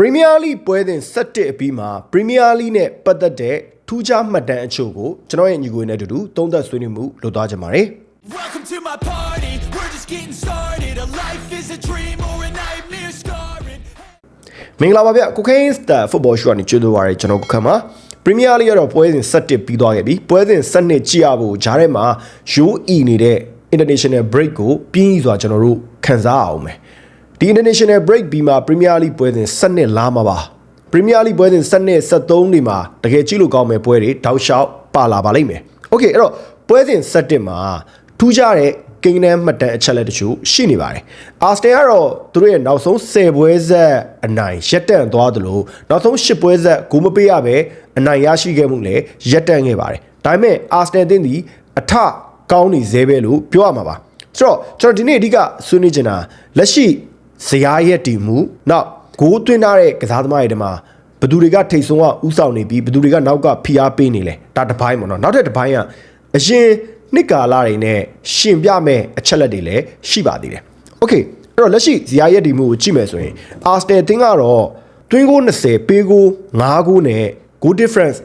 ပရီးမီးယားလိပွဲစဉ်17အပြီးမှာပရီးမီးယားလိနဲ့ပတ်သက်တဲ့ထူးခြားမှတ်တမ်းအချို့ကိုကျွန်တော်ရဲ့ညီကိုနဲ့အတူတူသုံးသပ်ဆွေးနွေးမှုလုပ်သွားကြပါမယ် Welcome to my party. We're just getting started. A life is a dream or a nightmare scarring. မင်္ဂလာပါဗျကိုခိန်းစတာဖုတ်ဘောရှူကနေကြိုးဆိုပါရကျွန်တော်ကိုခန့်ပါပရီးမီးယားလိကတော့ပွဲစဉ်17ပြီးသွားခဲ့ပြီပွဲစဉ်17ကြည့်ရဖို့ဂျားထဲမှာရိုးအီနေတဲ့ international break ကိုပြင်းစွာကျွန်တော်တို့ခံစားအောင်မယ် ဒီ international break ပြီးမှ Premier League ပွဲစဉ်17လာမှာပါ Premier League ပွဲစဉ်17 73နေမှာတကယ်ကြည့်လို့ကောင်းမဲ့ပွဲတွေတောက်လျှောက်ပါလာပါလိမ့်မယ်။ Okay အဲ့တော့ပွဲစဉ်17မှာထူးခြားတဲ့ကိန်းနန်းမှတ်တမ်းအချက်လက်တချို့ရှိနေပါတယ်။ Arsenal ကတော့သူတို့ရဲ့နောက်ဆုံး10ပွဲဆက်အနိုင်ရက်တန့်သွားသလိုနောက်ဆုံး10ပွဲဆက်ဂိုးမပေးရပဲအနိုင်ရရှိခဲ့မှုလည်းရက်တန့်ခဲ့ပါတယ်။ဒါပေမဲ့ Arsenal အသင်းဒီအထကောင်းနေသေးပဲလို့ပြောရမှာပါ။ဆိုတော့ကျွန်တော်ဒီနေ့အဓိကဆွေးနွေးချင်တာလက်ရှိ ဇယားရက်တည်မှုနောက်ဂိုးသွင်းထားတဲ့ကစားသမားတွေတမှာဘသူတွေကထိတ်ဆုံးကဥဆောင်နေပြီးဘသူတွေကနောက်ကဖိအားပေးနေလဲဒါတစ်ပိုင်းပေါ့နော်နောက်ထပ်တစ်ပိုင်းကအရင်နှစ်ကာလတွေနဲ့ရှင်ပြမဲ့အချက်လက်တွေလည်းရှိပါသေးတယ်โอเคအဲ့တော့လက်ရှိဇယားရက်တည်မှုကိုကြည့်မယ်ဆိုရင် Arsenal တင်းကတော့တွင်းကို20ပေးကို9ကိုနဲ့ goal difference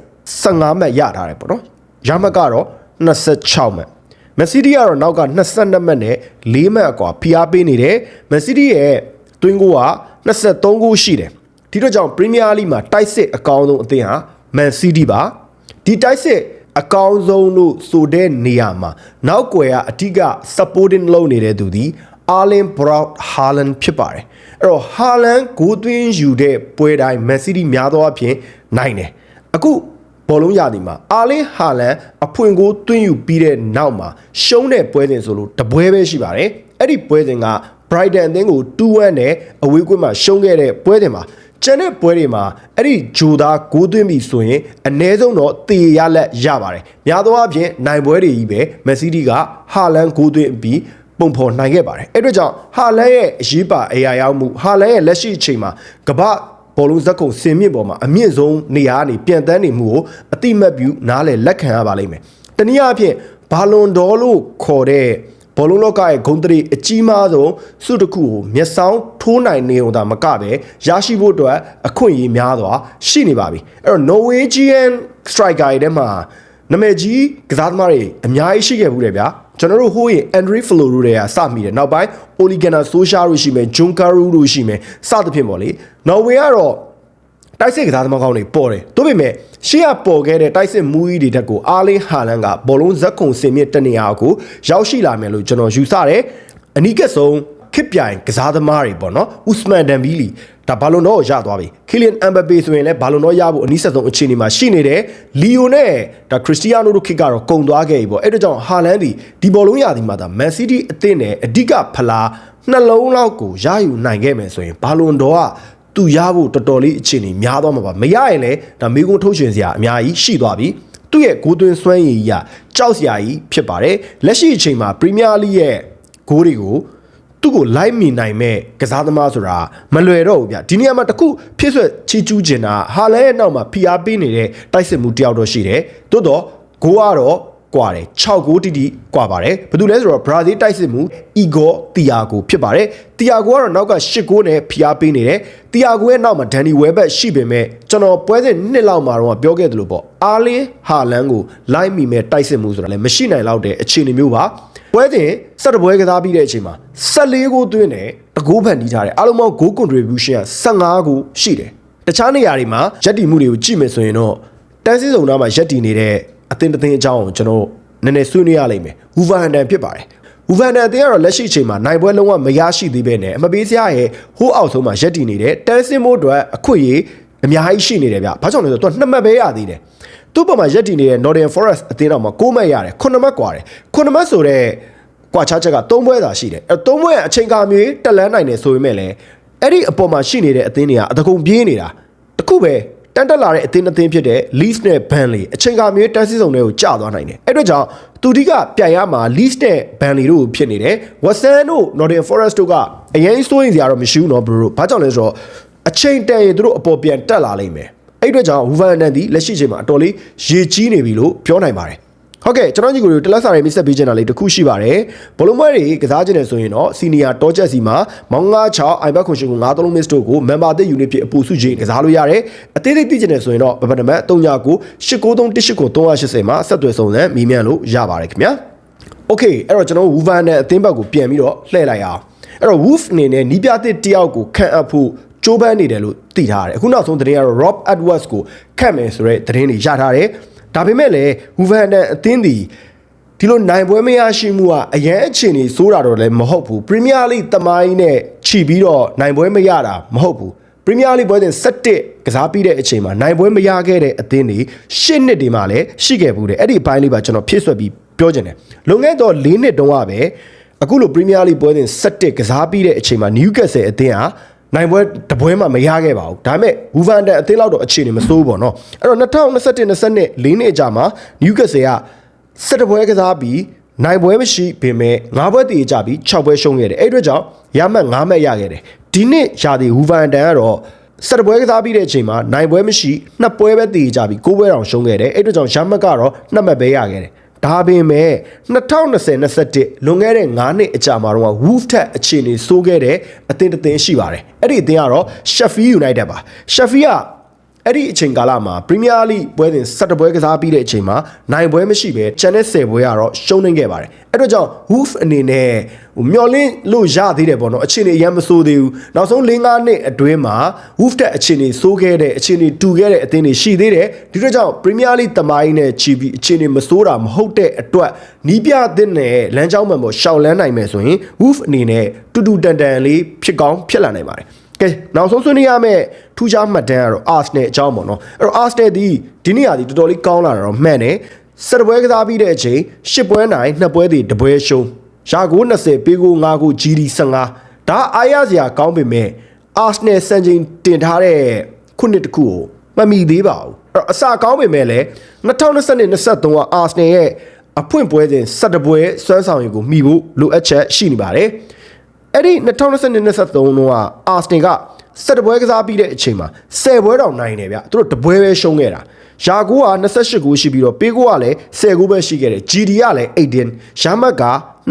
15မှတ်ရထားတယ်ပေါ့နော်ရမှတ်ကတော့26မှတ် မက်ဆီးတီးကတော့နောက်က22မှတ်နဲ့4မှတ်အကွာဖိအားပေးနေတယ်မက်ဆီးတီးရဲ့တွင်းကိုက23ဂိုးရှိတယ်ဒီတော့ကြောင့်ပရီးမီးယားလိမှာတိုက်စစ်အကောင်းဆုံးအသင်းဟာမန်စီးတီးပါဒီတိုက်စစ်အကောင်းဆုံးလို့ဆိုတဲ့နေရာမှာနောက်ွယ်ကအဓိက supporting လုပ်နေတဲ့သူဒီအာလင်ဘရော့ဟာလန်ဖြစ်ပါတယ်အဲ့တော့ဟာလန်ဂိုးသွင်းယူတဲ့ပွဲတိုင်းမန်စီးတီးများသောအားဖြင့်နိုင်တယ်အခု ဘောလုံးရသည်မှာအာလင်ဟာလန်အဖွင့်ကိုတွင်းယူပြီးတဲ့နောက်မှာရှုံးတဲ့ပွဲစဉ်ဆိုလို့တပွဲပဲရှိပါတယ်အဲ့ဒီပွဲစဉ်က Brighton အသင်းကို2-1နဲ့အဝေးကွင်းမှာရှုံးခဲ့တဲ့ပွဲတင်မှာကျန်တဲ့ပွဲတွေမှာအဲ့ဒီဂျိုသားဂိုးသွင်းပြီဆိုရင်အ ਨੇ ဆုံးတော့တေရလက်ရပါတယ်။များသောအားဖြင့်နိုင်ပွဲတွေကြီးပဲမက်ဆီတီကဟာလန်ဂိုးသွင်းပြီးပုံဖော်နိုင်ခဲ့ပါတယ်။အဲ့အတွက်ကြောင့်ဟာလန်ရဲ့အရေးပါအရာရောက်မှုဟာလန်ရဲ့လက်ရှိအချိန်မှာကမ္ဘာ ဘောလုံးဇက်ကုံစင်မြင့်ပေါ်မှာအမြင့်ဆုံးနေရာကနေပြန်တန်းနေမှုကိုအတိမတ်ပြုနားလည်လက်ခံရပါလိမ့်မယ်။တနည်းအားဖြင့်ဘာလွန်ဒေါ်လို့ခေါ်တဲ့ဘောလုံးလောကရဲ့ဂုဏ်တရီအကြီးမားဆုံးစုတစ်ခုကိုမျက်စောင်းထိုးနိုင်နေုံသာမကပဲရရှိဖို့အတွက်အခွင့်အရေးများစွာရှိနေပါပြီအဲ့တော့ Norwegian striker တွေထဲမှာနာမည်ကြီးကစားသမားတွေအများကြီးရှိခဲ့ဘူးတယ်ဗျာ ကျွန်တော်တို့ဟိုးရင် Andre Flo တို့တွေကစမိတယ်နောက်ပိုင်း Ole Gunnar Solskjaer တို့ရှိမယ် Jon Carew တို့ရှိမယ်စသဖြင့်ပေါ့လေ Norway ကတော့တိုက်စစ်ကစားသမားကောင်းတွေပေါ်တယ်။ဒါပေမဲ့ရှေ့ကပေါ်ခဲ့တဲ့တိုက်စစ်မူကြီးတွေတက်ကိုအာလင်းဟာလန်ကဘောလုံးဇက်ခုံစင်မြင့်တနေရာကိုရောက်ရှိလာမယ်လို့ကျွန်တော်ယူဆတယ်။အနီးကဆုံး ခစ်ပြိုင်ကစားသမားတွေပေါ့နော်။ဥစမန်ဒန်ဘီလီဒါဘာလုံတော့ရသွားပြီ။ခီလီယန်အမ်ဘပေဆိုရင်လည်းဘာလုံတော့ရဖို့အနီးဆက်ဆုံးအခြေအနေမှာရှိနေတယ်။လီယိုနဲ့ဒါခရစ္စတီယာနိုတို့ခစ်ကတော့ကုံသွားခဲ့ပြီပေါ့။အဲ့ဒါကြောင့်ဟာလန်ဒီဒီဘောလုံးရသည်မှာဒါမန်စီးတီးအသင်းနဲ့အဓိကဖလားနှလုံးလောက်ကိုရယူနိုင်ခဲ့မယ်ဆိုရင်ဘာလုံတော့ကသူရဖို့တော်တော်လေးအခြေအနေများသွားမှာပါမရရင်လည်းဒါမေကွန်းထုတ်ရှင်စရာအများကြီးရှိသွားပြီသူ့ရဲ့ဂိုးသွင်းစွမ်းရည်ကြီးကကြောက်စရာကြီးဖြစ်ပါတယ်လက်ရှိအချိန်မှာပရီးမီးယားလိရဲ့ဂိုးတွေကို သူ့ကိုလိုက်မိနိုင်မဲ့ကစားသမားဆိုတာမလွယ်တော့ဘူးဗျဒီနေရာမှာတခုဖြစ်ဆွက်ချီကျူးကျင်တာဟာလဲရဲ့နောက်မှာဖိအားပေးနေတဲ့တိုက်စစ်မှုတယောက်တော့ရှိတယ်သို့တော့ဂိုးကတော့ကွာတယ်6ဂိုးတိတိကွာပါတယ်ဘာလို့လဲဆိုတော့ဘရာဇီးတိုက်စစ်မှုအီဂိုတီယာဂိုဖြစ်ပါတယ်တီယာဂိုကတော့နောက်က8ဂိုးနဲ့ဖိအားပေးနေတယ်တီယာဂိုရဲ့နောက်မှာဒန်နီဝဲဘက်ရှိပေမဲ့ကျွန်တော်ပွဲစဉ်နှစ်လောက်မှာတော့ပြောခဲ့သလိုပေါ့အာလင်းဟာလန်ကိုလိုက်မိမဲ့တိုက်စစ်မှုဆိုတာလည်းမရှိနိုင်တော့တဲ့အခြေအနေမျိုးပါ ပွဲစဉ်ဆက်တပွဲကစားပြီးတဲ့အချိန်မှာ14ဂိုးသွင်းတယ်တဂိုးဖန်တီးထားတယ်အားလုံးပေါင်း goal contribution က15ဂိုးရှိတယ်တခြားနေရာတွေမှာရက်တီမှုတွေကိုကြည့်မယ်ဆိုရင်တော့တန်းစည်းစုံသားမှာရက်တီနေတဲ့အသင်းတစ်သင်းအကြောင်းကိုကျွန်တော်နည်းနည်းဆွေးနွေးရလိမ့်မယ်ဟူဗန်ဒန်ဖြစ်ပါတယ်ဟူဗန်ဒန်အသင်းကတော့လက်ရှိအချိန်မှာနိုင်ပွဲလုံးဝမရရှိသေးပဲနဲ့အမပေးစရာရဲ့ဟိုးအောက်ဆုံးမှာရက်တီနေတဲ့တန်းစင်းမိုးအတွက်အခွင့်အရေးအများကြီးရှိနေတယ်ဗျဘာကြောင့်လဲဆိုတော့သူကနှစ်မှတ်ပဲရသေးတယ် သူ့ပုံမှာရက်တီနေတဲ့ Northern Forest အသင်းတော်မှာ6မှတ်ရတယ်9မှတ်กว่าတယ်9မှတ်ဆိုတော့ကွာခြားချက်က3ပွဲသာရှိတယ်အဲ3ပွဲအချိန်ကာမျိုးတက်လန်းနိုင်တယ်ဆိုပေမဲ့လည်းအဲ့ဒီအပေါ်မှာရှိနေတဲ့အသင်းတွေကအတကုံပြေးနေတာတခုပဲတန်တက်လာတဲ့အသင်းအသင်းဖြစ်တဲ့ Leeds နဲ့ Burnley အချိန်ကာမျိုးတန်းစီဆောင်တွေကိုကျသွားနိုင်တယ်အဲ့အတွက်ကြောင့်သူဒီကပြိုင်ရမှာ Leeds နဲ့ Burnley တို့ဖြစ်နေတယ် Watson တို့ Nottingham Forest တို့ကအရင်စိုးရင်စရာတော့မရှိဘူးနော် bro ဘာကြောင့်လဲဆိုတော့အချိန်တန်ရင်တို့အပေါ်ပြန်တက်လာလိမ့်မယ် အဲ့အတွက်ကြောင့် Wolverhampton ဒီလက်ရှိချိန်မှာအတော်လေးရေကြီးနေပြီလို့ပြောနိုင်ပါတယ် ဟုတ်ကဲ့ကျွန်တော်ညီကိုတို့တလက်စာတွေမိတ်ဆက်ပေးချင်တာလေးတစ်ခုရှိပါတယ်ဘလုံးပွဲတွေကစားချင်တယ်ဆိုရင်တော့စီနီယာတောချက်စီမှာမောင်96 iBet ခွန်ရှင်ကို93 miss တို့ကို member အသစ် unit ဖြစ်အပူစုချင်းကစားလို့ရတယ်အသေးသေးသိချင်တယ်ဆိုရင်တော့ဗပနမတ်39 893 မှာဆက်သွယ်စုံစမ်းမိမြန်လို့ရပါတယ်ခင်ဗျာโอเคအဲ့တော့ကျွန်တော် Wuvan နဲ့အသင်းဘက်ကိုပြန်ပြီးတော့လှည့်လိုက်အောင်အဲ့တော့ Wolf အနေနဲ့နီးပြသစ်တယောက်ကိုခံအပ်ဖို့ ကြိုးပမ်းနေတယ်လို့သိထားတယ်အခုနောက်ဆုံးသတင်းကတော့ Rob Edwards ကိုခတ်မယ်ဆိုတဲ့သတင်းတွေရထားတယ်ဒါပေမဲ့လည်း Wuvan နဲ့အသင်းဒီဒီလိုနိုင်ပွဲမရရှိမှုကအရန်အခြေအနေစိုးတာတော့လည်းမဟုတ်ဘူးပရီးမီးယားလိတမိုင်းနဲ့ခြီပြီးတော့နိုင်ပွဲမရတာမဟုတ်ဘူးပရီးမီးယားလိပွဲစဉ်17ကစားပြီးတဲ့အချိန်မှာနိုင်ပွဲမရခဲ့တဲ့အသင်းတွေရှစ်နှစ်ဒီမှာလည်းရှိခဲ့ဘူးတယ်အဲ့ဒီအပိုင်းလေးပါကျွန်တော်ဖြည့်ဆွက်ပြီးပြောချင်တယ်လွန်ခဲ့တော့၄နှစ်တုန်းကပဲအခုလိုပရီးမီးယားလိပွဲစဉ်17ကစားပြီးတဲ့အချိန်မှာနယူးကက်ဆယ်အသင်းဟာ နိုင်ပွဲတပွဲမှမရခဲ့ပါဘူးဒါပေမဲ့ဝူဗန်တန်အသင်းလောက်တော့အခြေအနေမဆိုးဘူးပေါ့နော်အဲ့တော့2021 22၄နှစ်အကြာမှာနယူးကက်ဆယ်က17ပွဲကစားပြီးနိုင်ပွဲမရှိပေမဲ့9ပွဲတည်ကြပြီး6ပွဲရှုံးခဲ့တယ်အဲ့အတွက်ကြောင့်ရမှတ်9မှတ်ရခဲ့တယ်ဒီနှစ်ရာသီဝူဗန်တန်ကတော့17ပွဲကစားပြီးတဲ့အချိန်မှာနိုင်ပွဲမရှိ2ပွဲပဲတည်ကြပြီး9ပွဲတောင်ရှုံးခဲ့တယ်အဲ့အတွက်ကြောင့်ရမှတ်ကတော့2မှတ်ပဲရခဲ့တယ် ဒါပေမဲ့2020-21လွန်ခဲ့တဲ့9နှစ်အကြာမှာတော့ Wolf ထက်အခြေအနေဆိုးခဲ့တဲ့အသင်းတစ်သင်းရှိပါတယ်အဲ့ဒီအသင်းကတော့ Sheffield United ပါ Sheffield က အဲ့ဒီအချိန်ကာလမှာ Premier League ပွဲစဉ်17ပွဲကစားပြီးတဲ့အချိန်မှာနိုင်ပွဲမရှိပဲကျန်တဲ့10ပွဲကတော့ရှုံးနေခဲ့ပါတယ်အဲ့တော့ကြောင့် Wolf အနေနဲ့ဟိုမျော်လင့်လို့ရသေးတယ်ပေါ့နော်အခြေအနေအရင်မဆိုးသေးဘူးနောက်ဆုံး၄-၅နှစ်အတွင်းမှာ Wolf တက်အခြေအနေဆိုးခဲ့တဲ့အခြေအနေတူခဲ့တဲ့အသင်းတွေရှိသေးတယ်ဒီတော့ကြောင့် Premier League တမိုင်းနဲ့ချီပြီးအခြေအနေမဆိုးတာမဟုတ်တဲ့အတွက်နီးပြသစ်နဲ့လမ်းကြောင်းမှန်ပေါ်ရှောက်လန်းနိုင်မယ်ဆိုရင် Wolf အနေနဲ့တူတူတန်တန်လေးဖြစ်ကောင်းဖြစ်လာနိုင်ပါတယ် ကဲနောက်ဆုံးဆွေးနွေးရမယ့်ထူးခြားမှတ်တမ်းကတော့ Arsenal အကြောင်းပေါ့နော်အဲ့တော့ Arsenal ဒီဒီနေ့ရာဒီတော်တော်လေးကောင်းလာတာတော့မှန်တယ်စက်ပွဲကစားပြီးတဲ့အချိန်ရှစ်ပွဲနိုင်နှစ်ပွဲတည်တပွဲရှုံးရာကို20ပေးကို9ကို GD 15ဒါအားရစရာကောင်းပေမဲ့ Arsenal စံချိန်တင်ထားတဲ့ခုနှစ်တစ်ခုကိုမမီသေးပါဘူးအဲ့တော့အစကောင်းပေမဲ့လည်း2022-23က Arsenal ရဲ့အဖွင့်ပွဲစဉ်17ပွဲစွမ်းဆောင်ရည်ကိုမှီဖို့လိုအပ်ချက်ရှိနေပါတယ် အဲ့ဒီ2022-23တုန်းကအာစတင်က17ပွဲကစားပြီးတဲ့အချိန်မှာ10ပွဲတောင်နိုင်တယ်ဗျသူတို့တပွဲပဲရှုံးခဲ့တာယာကိုက28ဂိုးရှိပြီးတော့ပေးကိုကလည်း10ဂိုးပဲရှိခဲ့တယ် GD ကလည်း18ရမတ်က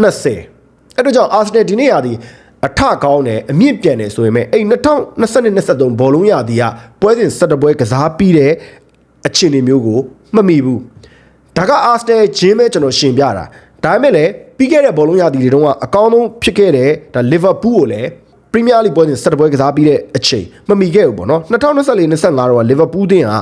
20အဲ့တော့ကြောင့်အာစနယ်ဒီနေ့ရာသီအထကောင်းတယ်အမြင့်ပြန်တယ်ဆိုရင်မဲ့အဲ့2022-23ဘောလုံးရာသီကပွဲစဉ်17ပွဲကစားပြီးတဲ့အခြေအနေမျိုးကိုမမိဘူးဒါကအာစနယ်ဂျင်းပဲကျွန်တော်ရှင်းပြတာ ဒါပေမဲ့လည်းပြီးခဲ့တဲ့ဘောလုံးရာသီတွေတုန်းကအကောင်းဆုံးဖြစ်ခဲ့တဲ့ဒါလီဗာပူးကိုလည်းပရီးမီးယားလိပွဲစဉ်17ပွဲကစားပြီးတဲ့အချိန်မမီခဲ့ဘူးပေါ့နော်2024-25တော့လီဗာပူးတင်က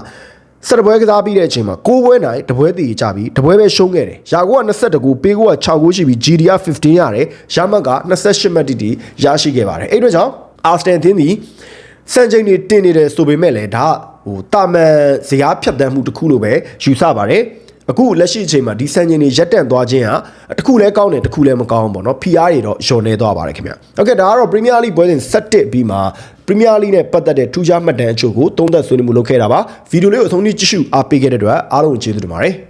17ပွဲကစားပြီးတဲ့အချိန်မှာ6ပွဲနိုင်တပွဲတည်ကြပြီးတပွဲပဲရှုံးခဲ့တယ်။ရာကိုက22ကိုပေးကိုက6ကိုရှိပြီး GD က15ရတယ်။ရမတ်က28မှတ်တီတီရရှိခဲ့ပါတယ်။အဲ့အတွက်ကြောင့်အာစတန်သင်းသည်စံချိန်တွေတင်နေတယ်ဆိုပေမဲ့လည်းဒါဟိုတာမန်ဇရားဖြတ်တန်းမှုတစ်ခုလိုပဲယူဆပါတယ်။ အခုလက်ရှိအချိန်မှာဒီစံချိန်တွေရက်တန့်သွားခြင်းဟာတစ်ခုလဲကောင်းတယ်တစ်ခုလဲမကောင်းဘူးပေါ့နော် PR တွေတော့ယုံနေသွားပါတယ်ခင်ဗျ။ဟုတ်ကဲ့ဒါကတော့ Premier League ပွဲစဉ်17ပြီးမှာ Premier League နဲ့ပတ်သက်တဲ့ထူးခြားမှတ်တမ်းအချို့ကိုသုံးသပ်ဆွေးနွေးမှုလုပ်ခဲ့တာပါ။ဗီဒီယိုလေးကိုအဆုံးထိကြည့်ရှုအားပေးခဲ့တဲ့အတွက်အားလုံးကိုကျေးဇူးတင်ပါတယ်။